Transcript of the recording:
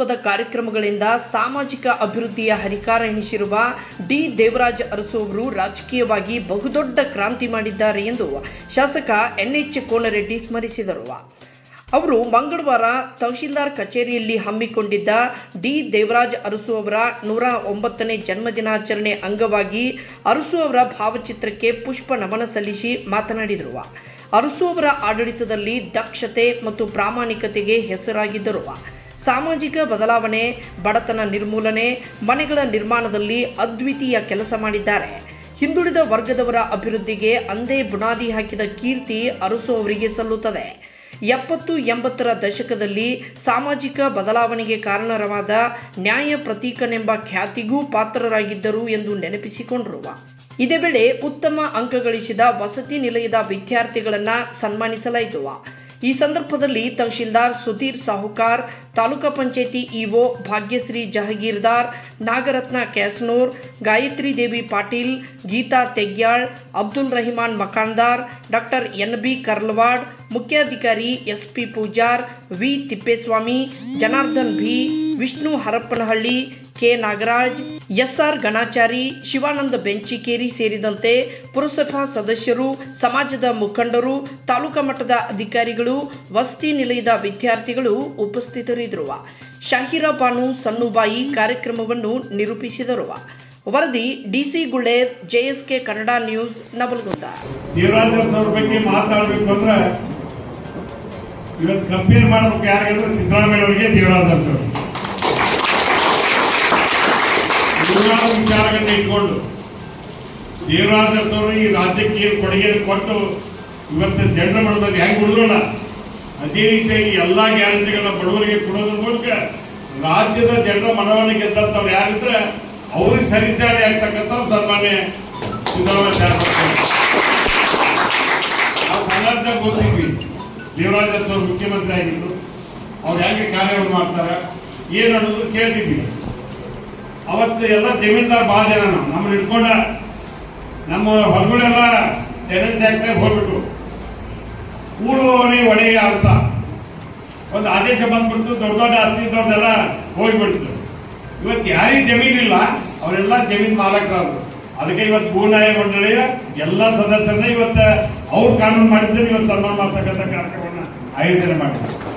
ದೃಷ್ಟಿತ್ವದ ಕಾರ್ಯಕ್ರಮಗಳಿಂದ ಸಾಮಾಜಿಕ ಅಭಿವೃದ್ಧಿಯ ಹರಿಕಾರ ಎನಿಸಿರುವ ಡಿ. ದೇವರಾಜ್ ಅರಸು ಅವರು ರಾಜಕೀಯವಾಗಿ ಬಹುದೊಡ್ಡ ಕ್ರಾಂತಿ ಮಾಡಿದ್ದಾರೆ ಎಂದು ಶಾಸಕ ಎನ್ಎಚ್ ಕೋನರೆಡ್ಡಿ ಸ್ಮರಿಸಿದರು. ಅವರು ಮಂಗಳವಾರ ತಹಶೀಲ್ದಾರ್ ಕಚೇರಿಯಲ್ಲಿ ಹಮ್ಮಿಕೊಂಡಿದ್ದ ಡಿ. ದೇವರಾಜ್ ಅರಸು ಅವರ ನೂರ ಒಂಬತ್ತನೇ ಜನ್ಮದಿನಾಚರಣೆ ಅಂಗವಾಗಿ ಅರಸು ಅವರ ಭಾವಚಿತ್ರಕ್ಕೆ ಪುಷ್ಪ ನಮನ ಸಲ್ಲಿಸಿ ಮಾತನಾಡಿದರು. ಅರಸು ಅವರ ಆಡಳಿತದಲ್ಲಿ ದಕ್ಷತೆ ಮತ್ತು ಪ್ರಾಮಾಣಿಕತೆಗೆ ಹೆಸರಾಗಿದ್ದರು. ಸಾಮಾಜಿಕ ಬದಲಾವಣೆ, ಬಡತನ ನಿರ್ಮೂಲನೆ, ಮನೆಗಳ ನಿರ್ಮಾಣದಲ್ಲಿ ಅದ್ವಿತೀಯ ಕೆಲಸ ಮಾಡಿದ್ದಾರೆ. ಹಿಂದುಳಿದ ವರ್ಗದವರ ಅಭಿವೃದ್ಧಿಗೆ ಅಂದೇ ಬುನಾದಿ ಹಾಕಿದ ಕೀರ್ತಿ ಅರಸು ಅವರಿಗೆ ಸಲ್ಲುತ್ತದೆ. ಎಪ್ಪತ್ತು ಎಂಬತ್ತರ ದಶಕದಲ್ಲಿ ಸಾಮಾಜಿಕ ಬದಲಾವಣೆಗೆ ಕಾರಣರವಾದ ನ್ಯಾಯ ಪ್ರತೀಕನೆಂಬ ಖ್ಯಾತಿಗೂ ಪಾತ್ರರಾಗಿದ್ದರು ಎಂದು ನೆನಪಿಸಿಕೊಂಡರು. ಇದೇ ವೇಳೆ ಉತ್ತಮ ಅಂಕ ಗಳಿಸಿದ ವಸತಿ ನಿಲಯದ ವಿದ್ಯಾರ್ಥಿಗಳನ್ನು ಸನ್ಮಾನಿಸಲಾಯಿತು. ಈ ಸಂದರ್ಭದಲ್ಲಿ tahsildar Sudhir Sahukar, taluka panchayat EO Bhagyashree Jahagirdar, Nagaratna Kyasnur Gayatri Devi Patil, Geetha Tegyal, Abdul Rahiman Makandar doctor N B Karlawad, ಮುಖ್ಯಾಧಿಕಾರಿ S P Pujar, V Thippeswamy, Janardhan B, Vishnu Harappanahalli K Nagaraj, S R Ganachari, Shivananda Benchikeri ಸೇರಿದಂತೆ ಪುರಸಭಾ ಸದಸ್ಯರು, ಸಮಾಜದ ಮುಖಂಡರು, ತಾಲೂಕಾ ಮಟ್ಟದ ಅಧಿಕಾರಿಗಳು, ವಸತಿ ನಿಲಯದ ವಿದ್ಯಾರ್ಥಿಗಳು ಉಪಸ್ಥಿತರಿದ್ದರು. ಶಾಹಿರಾ ಬಾನು ಸನ್ನುಬಾಯಿ ಕಾರ್ಯಕ್ರಮವನ್ನು ನಿರೂಪಿಸಿದರು. ವರದಿ ಡಿಸಿ ಗುಳ್ಳೆ ಜೆಎಸ್ಕೆ ಕನ್ನಡ ನ್ಯೂಸ್, ನವಲಗುಂದ. ಇವತ್ತು ಕಂಪೇರ್ ಮಾಡಬೇಕು ಯಾರಿಗಂದ್ರೆ ಸಿದ್ದರಾಮಯ್ಯ ಅವರಿಗೆ ದೇವರಾಜ ಅವರು ನೂರಾರು ವಿಚಾರಗಳನ್ನ ಇಟ್ಕೊಂಡು ದೇವರಾಜ ಅವರು ಈ ರಾಜ್ಯಕ್ಕೆ ಏನು ಕೊಡುಗೆ ಕೊಟ್ಟು ಇವತ್ತು ಜನರ ಮನದಲ್ಲಿ ಹೆಂಗೆ ಉಳಿದ್ರಲ್ಲ? ಅದೇ ರೀತಿಯಾಗಿ ಎಲ್ಲ ಗ್ಯಾರಂಟಿಗಳನ್ನ ಬಡವರಿಗೆ ಕೊಡೋದ್ರ ಮೂಲಕ ರಾಜ್ಯದ ಜನರ ಮನವನ್ನು ಗೆದ್ದಂಥವ್ರು ಯಾರಿದ್ರೆ ಅವ್ರಿಗೆ ಸರಿಸಾರಿ ಆಗ್ತಕ್ಕಂಥ ಸನ್ಮಾನ್ಯ ಸಿದ್ದರಾಮಯ್ಯ ಸಾಹೇಬ್ರು. ನಾವು ಮುಖ್ಯಮಂತ್ರಿ ಆಗಿದ್ರು ಅವ್ರು ಹೇಗೆ ಕಾರ್ಯಗಳು ಮಾಡ್ತಾರೆ? ಏನು ಅನ್ನೋದು ಕೇಳ್ತಿದ್ವಿ ಅವತ್ತು ಎಲ್ಲ ಜಮೀನ್ದಾರ್ ಭಾಳ ಜನ ನಾವು ನಮ್ಮನ್ನ ಇಟ್ಕೊಂಡ ನಮ್ಮ ಹೊಲಗಳೆಲ್ಲ ಟೆನೆನ್ಸ್ ಆಕ್ಟಾಗ ಹೋಗ್ಬಿಟ್ಟು ಕೂಡುವವನೇ ಒಡೆಯ ಅಂತ ಒಂದು ಆದೇಶ ಬಂದ್ಬಿಡ್ತು, ದೊಡ್ಡ ದೊಡ್ಡ ಆಸ್ತಿ ದೊಡ್ಡೆಲ್ಲ ಹೋಗ್ಬಿಡ್ತು. ಇವತ್ತು ಯಾರಿಗೆ ಜಮೀನಿಲ್ಲ ಅವರೆಲ್ಲ ಜಮೀನ್ ಮಾಲಕರಾದ್ರು. ಅದಕ್ಕೆ ಇವತ್ತು ಭೂನಾಯ ಮಂಡಳಿಯ ಎಲ್ಲ ಸದಸ್ಯರನ್ನ ಇವತ್ತು ಅವ್ರು ಕಾನೂನು ಮಾಡಿದ್ರೆ ಇವತ್ತು ಸನ್ಮಾನ ಮಾಡ್ತಕ್ಕಂಥ ಕಾರ್ಯಕ್ರಮವನ್ನು ಆಯೋಜನೆ ಮಾಡಿದ್ರು.